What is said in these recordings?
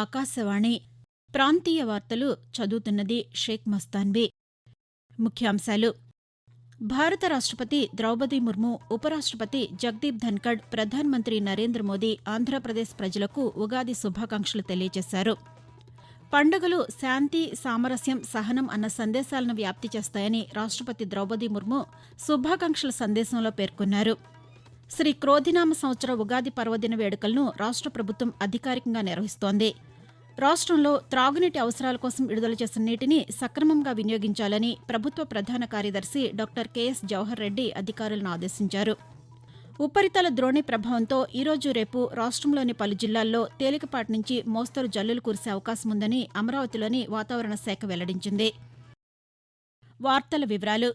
ఆకాశవాణి. ప్రాంతీయ వార్తలు చదువుతున్నది షేక్ మస్తాన్వి ముఖ్యాంశాలు. భారత రాష్టపతి ద్రౌపది ముర్ము ఉపరాష్టపతి జగదీప్ ధన్కడ్ ప్రధానమంత్రి నరేంద్ర మోదీ ఆంధ్రప్రదేశ్ ప్రజలకు ఉగాది శుభాకాంక్షలు తెలియజేశారు. పండుగలు శాంతి సామరస్యం సహనం అన్న సందేశాలను వ్యాప్తి చేస్తాయని రాష్టపతి ద్రౌపది ముర్ము శుభాకాంక్షల సందేశంలో పేర్కొన్నారు. శ్రీ క్రోధినామ సంవత్సర ఉగాది పర్వదిన వేడుకలను రాష్ట్ర ప్రభుత్వం అధికారికంగా నిర్వహిస్తోంది. రాష్ట్రంలో త్రాగునీటి అవసరాల కోసం విడుదల చేసిన నీటిని సక్రమంగా వినియోగించాలని ప్రభుత్వ ప్రధాన కార్యదర్శి డాక్టర్ కెఎస్ జవహర్ రెడ్డి అధికారులను ఆదేశించారు. ఉపరితల ద్రోణి ప్రభావంతో ఈరోజు రేపు రాష్ట్రంలోని పలు జిల్లాల్లో తేలికపాటి నుంచి మోస్తరు జల్లులు కురిసే అవకాశం ఉందని అమరావతిలోని వాతావరణ శాఖ వెల్లడించింది. వార్తల వివరాలు.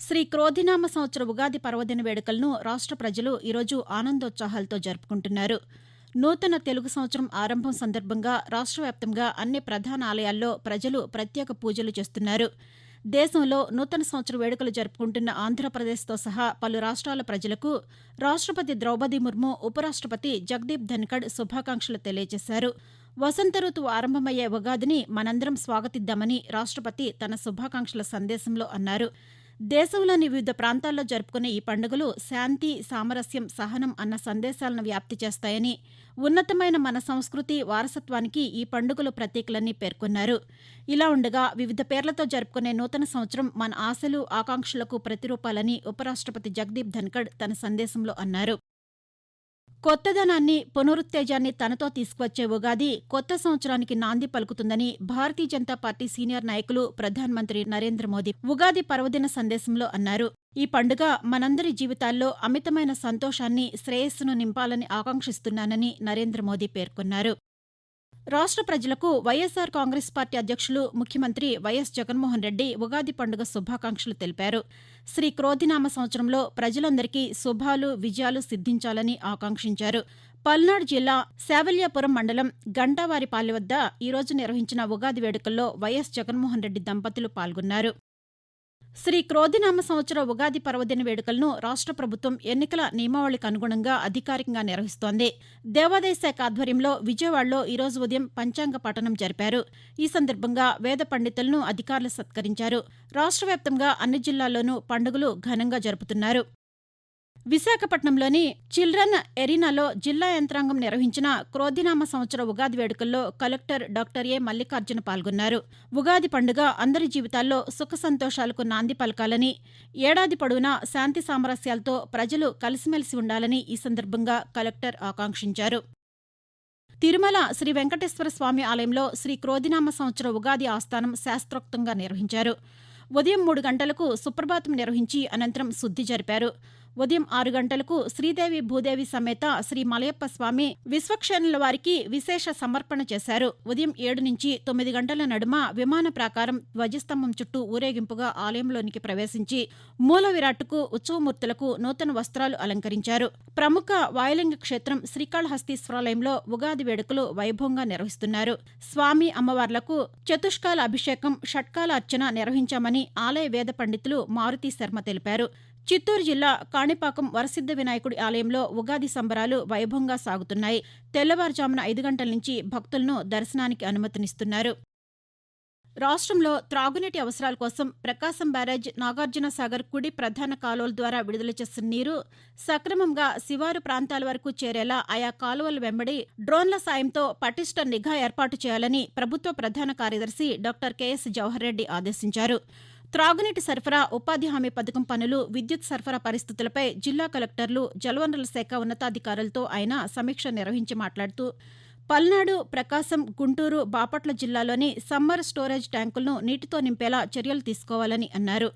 శ్రీ క్రోధినామ సంవత్సర ఉగాది పర్వదిన వేడుకలను రాష్ట్ర ప్రజలు ఈరోజు ఆనందోత్సాహాలతో జరుపుకుంటున్నారు. నూతన తెలుగు సంవత్సరం ఆరంభం సందర్భంగా రాష్ట్ర వ్యాప్తంగా అన్ని ప్రధాన ఆలయాల్లో ప్రజలు ప్రత్యేక పూజలు చేస్తున్నారు. దేశంలో నూతన సంవత్సర వేడుకలు జరుపుకుంటున్న ఆంధ్రప్రదేశ్తో సహా పలు రాష్ట్రాల ప్రజలకు రాష్టపతి ద్రౌపది ముర్ము ఉపరాష్టపతి జగదీప్ ధన్కడ్ శుభాకాంక్షలు తెలియజేశారు. వసంత ఋతువు ఆరంభమయ్యే ఉగాదిని మనందరం స్వాగతిద్దామని రాష్ట్రపతి తన శుభాకాంక్షల సందేశంలో అన్నారు. దేశంలోని వివిధ ప్రాంతాల్లో జరుపుకునే ఈ పండుగలు శాంతి సామరస్యం సహనం అన్న సందేశాలను వ్యాప్తి చేస్తాయని ఉన్నతమైన మన సంస్కృతి వారసత్వానికి ఈ పండుగలు ప్రతీకలని పేర్కొన్నారు. ఇలా ఉండగా వివిధ పేర్లతో జరుపుకునే నూతన సంవత్సరం మన ఆశలు ఆకాంక్షలకు ప్రతిరూపాలని ఉపరాష్టపతి జగదీప్ ధన్కడ్ తన సందేశంలో అన్నారు. కొత్తదనాన్ని పునరుత్తేజాన్ని తనతో తీసుకువచ్చే ఉగాది కొత్త సంవత్సరానికి నాంది పలుకుతుందని భారతీయ జనతా పార్టీ సీనియర్ నాయకులు ప్రధానమంత్రి నరేంద్ర మోదీ ఉగాది పర్వదిన సందేశంలో అన్నారు. ఈ పండుగ మనందరి జీవితాల్లో అమితమైన సంతోషాన్ని శ్రేయస్సును నింపాలని ఆకాంక్షిస్తున్నానని నరేంద్ర మోదీ పేర్కొన్నారు. రాష్ట్ర ప్రజలకు వైఎస్సార్ కాంగ్రెస్ పార్టీ అధ్యక్షులు ముఖ్యమంత్రి వైఎస్ జగన్మోహన్ రెడ్డి ఉగాది పండుగ శుభాకాంక్షలు తెలిపారు. శ్రీ క్రోధినామ సంవత్సరంలో ప్రజలందరికీ శుభాలు విజయాలు సిద్ధించాలని ఆకాంక్షించారు. పల్నాడు జిల్లా శావల్యాపురం మండలం గంటావారిపాలె వద్ద ఈరోజు నిర్వహించిన ఉగాది వేడుకల్లో వైఎస్ జగన్మోహన్ రెడ్డి దంపతులు పాల్గొన్నారు. శ్రీ క్రోధినామ సంవత్సర ఉగాది పర్వదిన వేడుకలను రాష్ట్ర ప్రభుత్వం ఎన్నికల నియమావళికి అనుగుణంగా అధికారికంగా నిర్వహిస్తోంది. దేవాదాయ శాఖ ఆధ్వర్యంలో విజయవాడలో ఈరోజు ఉదయం పంచాంగ పఠనం జరిపారు. ఈ సందర్భంగా వేద పండితులను అధికారులు సత్కరించారు. రాష్ట్ర వ్యాప్తంగా అన్ని జిల్లాల్లోనూ పండుగలు ఘనంగా జరుపుతున్నారు. విశాఖపట్నంలోని చిల్డ్రన్ ఎరీనాలో జిల్లా యంత్రాంగం నిర్వహించిన క్రోధినామ సంవత్సర ఉగాది వేడుకల్లో కలెక్టర్ డాక్టర్ ఏ మల్లికార్జున పాల్గొన్నారు. ఉగాది పండుగ అందరి జీవితాల్లో సుఖ సంతోషాలకు నాంది పలకాలని ఏడాది పొడవునా శాంతి సామరస్యాలతో ప్రజలు కలిసిమెలిసి ఉండాలని ఈ సందర్భంగా కలెక్టర్ ఆకాంక్షించారు. తిరుమల శ్రీ వెంకటేశ్వర స్వామి ఆలయంలో శ్రీ క్రోధినామ సంవత్సర ఉగాది ఆస్థానం శాస్త్రోక్తంగా నిర్వహించారు. ఉదయం మూడు గంటలకు సుప్రభాతం నిర్వహించి అనంతరం శుద్ది జరిపారు. ఉదయం ఆరు గంటలకు శ్రీదేవి భూదేవి సమేత శ్రీ మలయప్ప స్వామి విశ్వక్షేణుల వారికి విశేష సమర్పణ చేశారు. ఉదయం ఏడు నుంచి తొమ్మిది గంటల నడుమ విమాన ప్రాకారం ధ్వజస్తంభం చుట్టూ ఊరేగింపుగా ఆలయంలోనికి ప్రవేశించి మూల విరాట్కు ఉత్సవమూర్తులకు నూతన వస్త్రాలు అలంకరించారు. ప్రముఖ వాయులింగ క్షేత్రం శ్రీకాళహస్తీశ్వరాలయంలో ఉగాది వేడుకలు వైభవంగా నిర్వహిస్తున్నారు. స్వామి అమ్మవార్లకు చతుష్కాల అభిషేకం షట్కాల అర్చన నిర్వహించామని ఆలయ వేద పండితులు మారుతి శర్మ తెలిపారు. చిత్తూరు జిల్లా కాణిపాకం వరసిద్ధ వినాయకుడి ఆలయంలో ఉగాది సంబరాలు వైభవంగా సాగుతున్నాయి. తెల్లవారుజామున ఐదు గంటల నుంచి భక్తులను దర్శనానికి అనుమతినిస్తున్నారు. రాష్ట్రంలో త్రాగునీటి అవసరాల కోసం ప్రకాశం బ్యారేజ్ నాగార్జున సాగర్ కుడి ప్రధాన కాలువల ద్వారా విడుదల చేస్తున్న నీరు సక్రమంగా శివారు ప్రాంతాల వరకు చేరేలా ఆయా కాలువల వెంబడి డ్రోన్ల సాయంతో పటిష్ట నిఘా ఏర్పాటు చేయాలని ప్రభుత్వ ప్రధాన కార్యదర్శి డాక్టర్ కెఎస్ జవహర్ రెడ్డి ఆదేశించారు. త్రాగునీటి సరఫరా ఉపాధి హామీ పథకం పనులు విద్యుత్ సరఫరా పరిస్థితులపై జిల్లా కలెక్టర్లు జలవనరుల శాఖ ఉన్నతాధికారులతో ఆయన సమీక్ష నిర్వహించి మాట్లాడుతూ పల్నాడు ప్రకాశం గుంటూరు బాపట్ల జిల్లాలోని సమ్మర్ స్టోరేజ్ ట్యాంకులను నీటితో నింపేలా చర్యలు తీసుకోవాలని అన్నారు.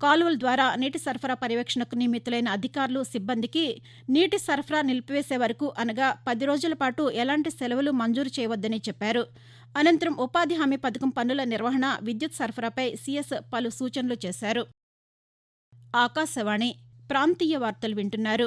కాలువల ద్వారా నీటి సరఫరా పర్యవేక్షణకు నియమితులైన అధికారులు సిబ్బందికి నీటి సరఫరా నిలిపివేసే వరకు అనగా పది రోజుల పాటు ఎలాంటి సెలవులు మంజూరు చేయవద్దని చెప్పారు. అనంతరం ఉపాధి హామీ పథకం పనుల నిర్వహణ విద్యుత్ సరఫరాపై సీఎస్ పలు సూచనలు చేశారు. ఆకాశవాణి ప్రాంతీయ వార్తలు వింటున్నారు.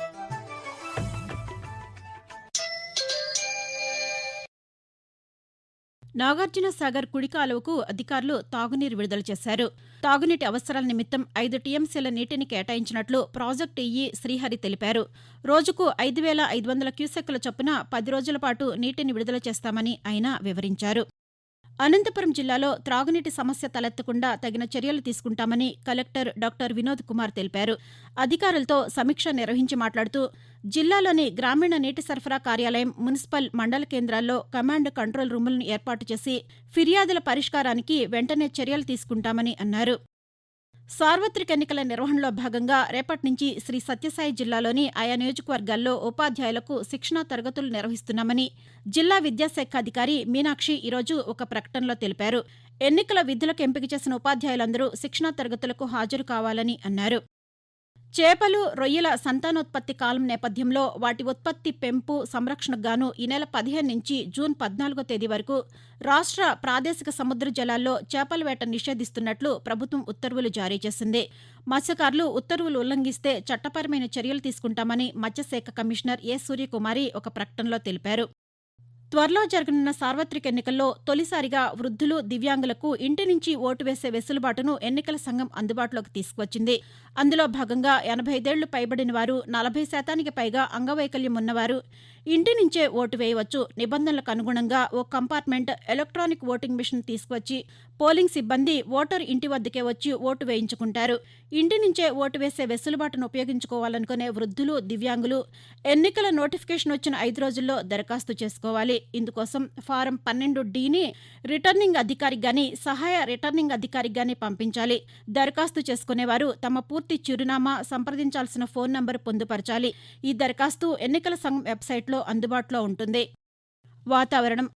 నాగార్జున సాగర్ కుడి కాలువకు అధికారులు తాగునీరు విడుదల చేశారు. తాగునీటి అవసరాల నిమిత్తం ఐదు టీఎంసీల నీటిని కేటాయించినట్లు ప్రాజెక్టు ఈఈ శ్రీహరి తెలిపారు. రోజుకు ఐదు వేల ఐదు వందల క్యూసెక్కుల చొప్పున పది రోజుల పాటు నీటిని విడుదల చేస్తామని ఆయన వివరించారు. అనంతపురం జిల్లాలో త్రాగునీటి సమస్య తలెత్తకుండా తగిన చర్యలు తీసుకుంటామని కలెక్టర్ డాక్టర్ వినోద్ కుమార్ తెలిపారు. అధికారులతో సమీక్ష నిర్వహించి మాట్లాడుతూ జిల్లాలోని గ్రామీణ నీటి సరఫరా కార్యాలయం మున్సిపల్ మండల కేంద్రాల్లో కమాండ్ కంట్రోల్ రూములను ఏర్పాటు చేసి ఫిర్యాదుల పరిష్కారానికి వెంటనే చర్యలు తీసుకుంటామని అన్నారు. సార్వత్రిక ఎన్నికల నిర్వహణలో భాగంగా రేపటి నుంచి శ్రీ సత్యసాయి జిల్లాలోని ఆయా నియోజకవర్గాల్లో ఉపాధ్యాయులకు శిక్షణా తరగతులు నిర్వహిస్తున్నామని జిల్లా విద్యాశాఖ అధికారి మీనాక్షి ఈరోజు ఒక ప్రకటనలో తెలిపారు. ఎన్నికల విధులకు ఎంపిక చేసిన ఉపాధ్యాయులందరూ శిక్షణా తరగతులకు హాజరు కావాలని అన్నారు. చేపలు రొయ్యల సంతానోత్పత్తి కాలం నేపథ్యంలో వాటి ఉత్పత్తి పెంపు సంరక్షణకు గాను ఈ నెల పదిహేను నుంచి జూన్ పద్నాలుగో తేదీ వరకు రాష్ట్ర ప్రాదేశిక సముద్ర జలాల్లో చేపల వేట నిషేధిస్తున్నట్లు ప్రభుత్వం ఉత్తర్వులు జారీ చేసింది. మత్స్యకారులు ఉత్తర్వులు ఉల్లంఘిస్తే చట్టపరమైన చర్యలు తీసుకుంటామని మత్స్యశాఖ కమిషనర్ ఏ సూర్యకుమారి ఒక ప్రకటనలో తెలిపారు. త్వరలో జరగనున్న సార్వత్రిక ఎన్నికల్లో తొలిసారిగా వృద్ధులు దివ్యాంగులకు ఇంటి నుంచి ఓటు వేసే వెసులుబాటును ఎన్నికల సంఘం అందుబాటులోకి తీసుకువచ్చింది. అందులో భాగంగా ఎనభై ఐదేళ్ళు పైబడిన వారు నలభై శాతానికి పైగా అంగవైకల్యం ఉన్నవారు ఇంటి నుంచే ఓటు వేయవచ్చు. నిబంధనలకు అనుగుణంగా ఓ కంపార్ట్మెంట్ ఎలక్ట్రానిక్ ఓటింగ్ మిషన్ తీసుకువచ్చి పోలింగ్ సిబ్బంది ఓటర్ ఇంటి వద్దకే వచ్చి ఓటు వేయించుకుంటారు. ఇంటి నుంచే ఓటు వేసే వెసులుబాటును ఉపయోగించుకోవాలనుకునే వృద్ధులు దివ్యాంగులు ఎన్నికల నోటిఫికేషన్ వచ్చిన ఐదు రోజుల్లో దరఖాస్తు చేసుకోవాలి. ఇందుకోసం ఫారం పన్నెండు డీని రిటర్నింగ్ అధికారికి గాని సహాయ రిటర్నింగ్ అధికారికి గాని పంపించాలి. దరఖాస్తు చేసుకునేవారు తమ పూర్తి చిరునామా సంప్రదించాల్సిన ఫోన్ నంబర్ పొందుపరచాలి. ఈ దరఖాస్తు ఎన్నికల సంఘం వెబ్సైట్లో అందుబాటులో ఉంటుంది. వాతావరణం.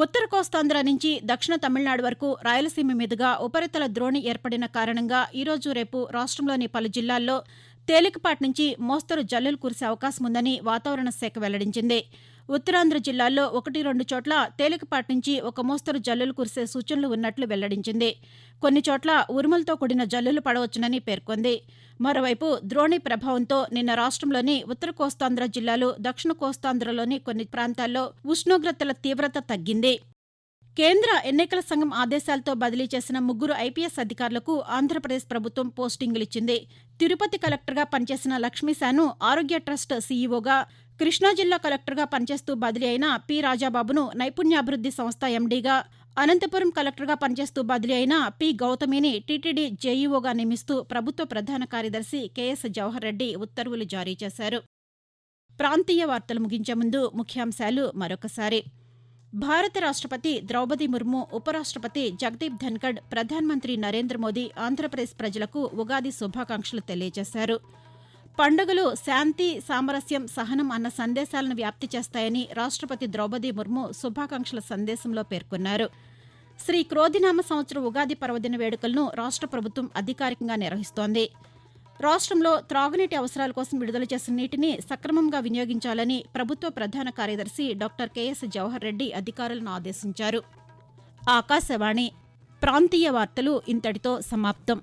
ఉత్తర కోస్తాంధ్ర నుంచి దక్షిణ తమిళనాడు వరకు రాయలసీమ మీదుగా ఉపరితల ద్రోణి ఏర్పడిన కారణంగా ఈరోజు రేపు రాష్ట్రంలోని పలు జిల్లాల్లో తేలికపాటి నుంచి మోస్తరు జల్లులు కురిసే అవకాశం ఉందని వాతావరణ శాఖ వెల్లడించింది. ఉత్తరాంధ్ర జిల్లాల్లో ఒకటి రెండు చోట్ల తేలికపాటి నుంచి ఒక మోస్తరు జల్లులు కురిసే సూచనలు ఉన్నట్లు వెల్లడించింది. కొన్ని చోట్ల ఉరుములతో కూడిన జల్లులు పడవచ్చునని పేర్కొంది. మరోవైపు ద్రోణి ప్రభావంతో నిన్న రాష్ట్రంలోని ఉత్తర కోస్తాంధ్ర జిల్లాలు దక్షిణ కోస్తాంధ్రలోని కొన్ని ప్రాంతాల్లో ఉష్ణోగ్రతల తీవ్రత తగ్గింది. కేంద్ర ఎన్నికల సంఘం ఆదేశాలతో బదిలీ చేసిన ముగ్గురు ఐపీఎస్ అధికారులకు ఆంధ్రప్రదేశ్ ప్రభుత్వం పోస్టింగులిచ్చింది. తిరుపతి కలెక్టర్గా పనిచేసిన లక్ష్మీశాను ఆరోగ్య ట్రస్ట్ సీఈఓగా కృష్ణా జిల్లా కలెక్టర్గా పనిచేస్తూ బదిలీ అయిన పి రాజాబాబును నైపుణ్యాభివృద్ది సంస్థ ఎండీగా అనంతపురం కలెక్టర్గా పనిచేస్తూ బదిలీ అయిన పి గౌతమిని టీటీడీ జేఈఓగా నియమిస్తూ ప్రభుత్వ ప్రధాన కార్యదర్శి కెఎస్ జవహర్ రెడ్డి ఉత్తర్వులు జారీ చేశారు. ప్రాంతీయ వార్తలు ముగించే ముందు ముఖ్యాంశాలు మరొకసారి. భారత రాష్ట్రపతి ద్రౌపది ముర్ము ఉపరాష్ట్రపతి జగదీప్ ధన్కడ్ ప్రధానమంత్రి నరేంద్ర మోదీ ఆంధ్రప్రదేశ్ ప్రజలకు ఉగాది శుభాకాంక్షలు తెలియజేశారు. పండుగలు శాంతి సామరస్యం సహనం అన్న సందేశాలను వ్యాప్తి చేస్తాయని రాష్ట్రపతి ద్రౌపది ముర్ము శుభాకాంక్షల సందేశంలో పేర్కొన్నారు. శ్రీ క్రోధినామ సంవత్సర ఉగాది పర్వదిన వేడుకలను రాష్ట్ర ప్రభుత్వం అధికారికంగా నిర్వహిస్తోంది. రాష్ట్రంలో త్రాగునీటి అవసరాల కోసం విడుదల చేసిన నీటిని సక్రమంగా వినియోగించాలని ప్రభుత్వ ప్రధాన కార్యదర్శి డాక్టర్ కెఎస్ జవహర్ రెడ్డి అధికారులను ఆదేశించారు. ఆకాశవాణి ప్రాంతీయ వార్తలు ఇంతటితో సమాప్తం.